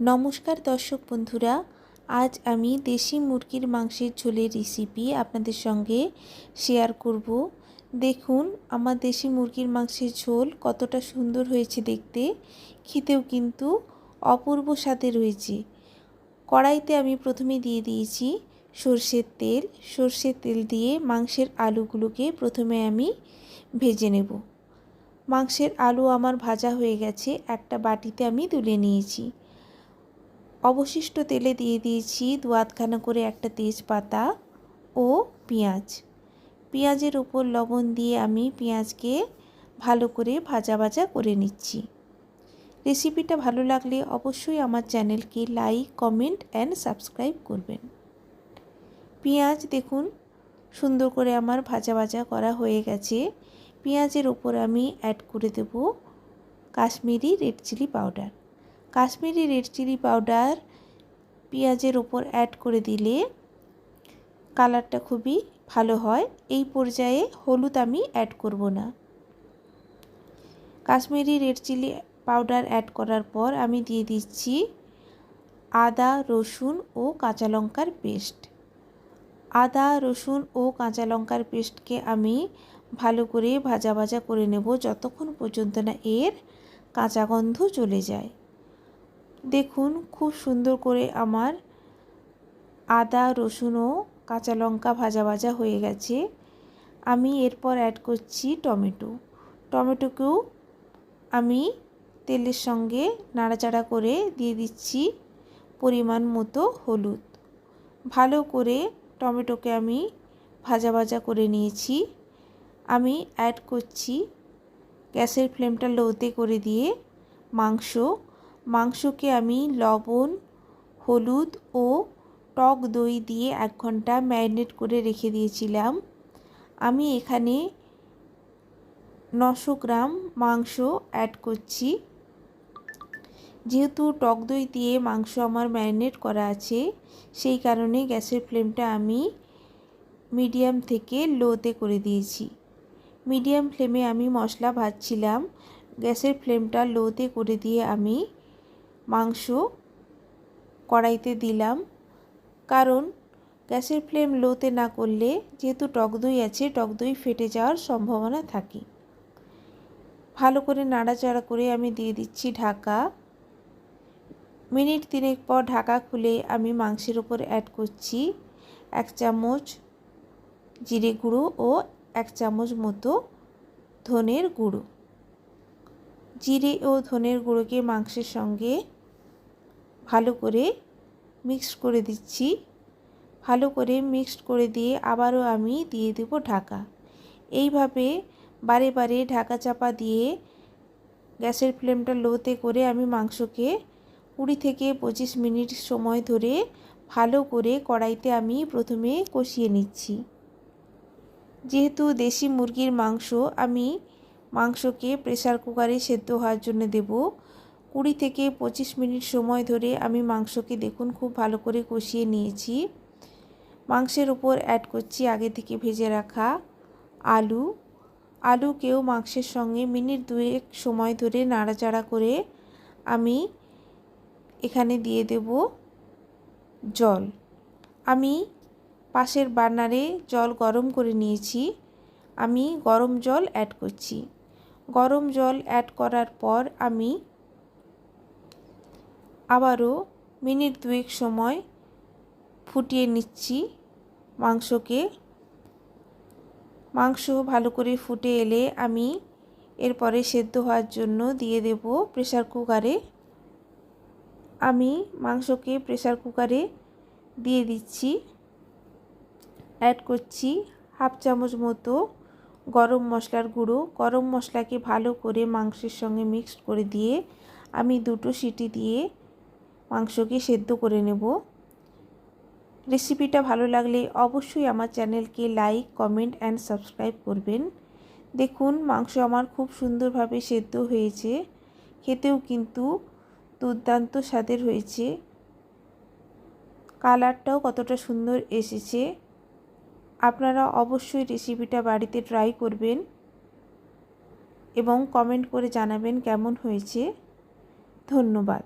নমস্কার দর্শক বন্ধুরা, আজ আমি দেশি মুরগির মাংসের ঝোলের রেসিপি আপনাদের সঙ্গে শেয়ার করব। দেখুন, আমার দেশি মুরগির মাংসের ঝোল কতটা সুন্দর হয়েছে দেখতে, খেতেও কিন্তু অপূর্ব স্বাদে রয়েছে। কড়াইতে আমি প্রথমে দিয়ে দিয়েছি সর্ষের তেল। সর্ষের তেল দিয়ে মাংসের আলুগুলোকে প্রথমে আমি ভেজে নেব। মাংসের আলু আমার ভাজা হয়ে গেছে, একটা বাটিতে আমি তুলে নিয়েছি। অবশিষ্ট তেলে দিয়ে দিয়েছি দু আধখানা করে একটা তেজপাতা ও পেঁয়াজ। পেঁয়াজের উপর লবণ দিয়ে আমি পেঁয়াজকে ভালো করে ভাজা ভাজা করে নিচ্ছি। রেসিপিটা ভালো লাগলে অবশ্যই আমার চ্যানেলকে লাইক, কমেন্ট অ্যান্ড সাবস্ক্রাইব করবেন। পেঁয়াজ দেখুন, সুন্দর করে আমার ভাজা ভাজা করা হয়ে গেছে। পেঁয়াজের ওপর আমি অ্যাড করে দেব Kashmiri red chilli powder Kashmiri red chilli powder পেঁয়াজের ওপর অ্যাড করে দিলে কালারটা খুবই ভালো হয়। এই পর্যায়ে হলুদ আমি অ্যাড করব না। Kashmiri red chilli powder add করার পর আমি দিয়ে দিচ্ছি আদা, রসুন ও কাঁচা লঙ্কার পেস্ট। আদা, রসুন ও কাঁচা লঙ্কার পেস্টকে আমি ভালো করে ভাজা ভাজা করে নেব যতক্ষণ পর্যন্ত না এর কাঁচা গন্ধ চলে যায়। দেখুন, খুব সুন্দর করে আমার আদা, রসুন ও কাঁচা লঙ্কা ভাজা ভাজা হয়ে গেছে। আমি এরপর অ্যাড করছি টমেটো। টমেটোকেও আমি তেলের সঙ্গে নাড়াচাড়া করে দিয়ে দিচ্ছি পরিমাণ মতো হলুদ। ভালো করে টমেটোকে আমি ভাজা ভাজা করে নিয়েছি। আমি অ্যাড করছি গ্যাসের ফ্লেমটা লোতে করে দিয়ে মাংস মাংসকে আমি লবণ, হলুদ ও টক দই দিয়ে এক ঘণ্টা ম্যারিনেট করে রেখে দিয়েছিলাম। আমি এখানে নশো গ্রাম মাংস অ্যাড করছি। যেহেতু টক দই দিয়ে মাংস আমার ম্যারিনেট করা আছে, সেই কারণে গ্যাসের ফ্লেমটা আমি মিডিয়াম থেকে লোতে করে দিয়েছি। মিডিয়াম ফ্লেমে আমি মশলা ভাজছিলাম। গ্যাসের ফ্লেমটা লোতে করে দিয়ে আমি মাংস কড়াইতে দিলাম। কারণ গ্যাসের ফ্লেম লোতে না করলে যেহেতু টক দই আছে, টক দই ফেটে যাওয়ার সম্ভাবনা থাকে। ভালো করে নাড়াচাড়া করে আমি দিয়ে দিচ্ছি ঢাকা। মিনিট তিনেক পর ঢাকা খুলে আমি মাংসের ওপর অ্যাড করছি এক চামচ জিরে গুঁড়ো ও এক চামচ মতো ধনের গুঁড়ো। জিরে ও ধনের গুঁড়োকে মাংসের সঙ্গে ভালো করে মিক্সড করে দিচ্ছি। ভালো করে মিক্সড করে দিয়ে আবারও আমি দিয়ে দেব ঢাকা। এইভাবে বারে বারে ঢাকা চাপা দিয়ে গ্যাসের ফ্লেমটা লোতে করে আমি মাংসকে কুড়ি থেকে পঁচিশ মিনিট সময় ধরে ভালো করে কড়াইতে আমি প্রথমে কষিয়ে নিচ্ছি। যেহেতু দেশি মুরগির মাংস, আমি মাংসকে প্রেসার কুকারে সেদ্ধ হওয়ার জন্য দেব। কুড়ি থেকে পঁচিশ মিনিট সময় ধরে আমি মাংসকে দেখুন খুব ভালো করে কষিয়ে নিয়েছি। মাংসের উপর অ্যাড করছি আগে থেকে ভেজে রাখা আলু। আলুকেও মাংসের সঙ্গে মিনিট দুয়েক সময় ধরে নাড়াচাড়া করে আমি এখানে দিয়ে দেব জল। আমি পাশের বার্নারে জল গরম করে নিয়েছি। আমি গরম জল অ্যাড করছি। গরম জল অ্যাড করার পর আমি আবারও মিনিট দুয়েক সময় ফুটিয়ে নিচ্ছি মাংসকে। মাংস ভালো করে ফুটে এলে আমি এরপরে সেদ্ধ হওয়ার জন্য দিয়ে দেব প্রেসার কুকারে। আমি মাংসকে প্রেসার কুকারে দিয়ে দিচ্ছি। অ্যাড করছি হাফ চামচ মতো গরম মশলার গুঁড়ো। গরম মশলাকে ভালো করে মাংসের সঙ্গে মিক্সড করে দিয়ে আমি দুটো সিটি দিয়ে মাংসকে সেদ্ধ করে নেব। রেসিপিটা ভালো লাগলে অবশ্যই আমার চ্যানেলকে লাইক, কমেন্ট অ্যান্ড সাবস্ক্রাইব করবেন। দেখুন, মাংস আমার খুব সুন্দরভাবে সেদ্ধ হয়েছে। খেতেও কিন্তু দুর্দান্ত স্বাদের হয়েছে। কালারটাও কতটা সুন্দর এসেছে। আপনারা অবশ্যই রেসিপিটা বাড়িতে ট্রাই করবেন এবং কমেন্ট করে জানাবেন কেমন হয়েছে। ধন্যবাদ।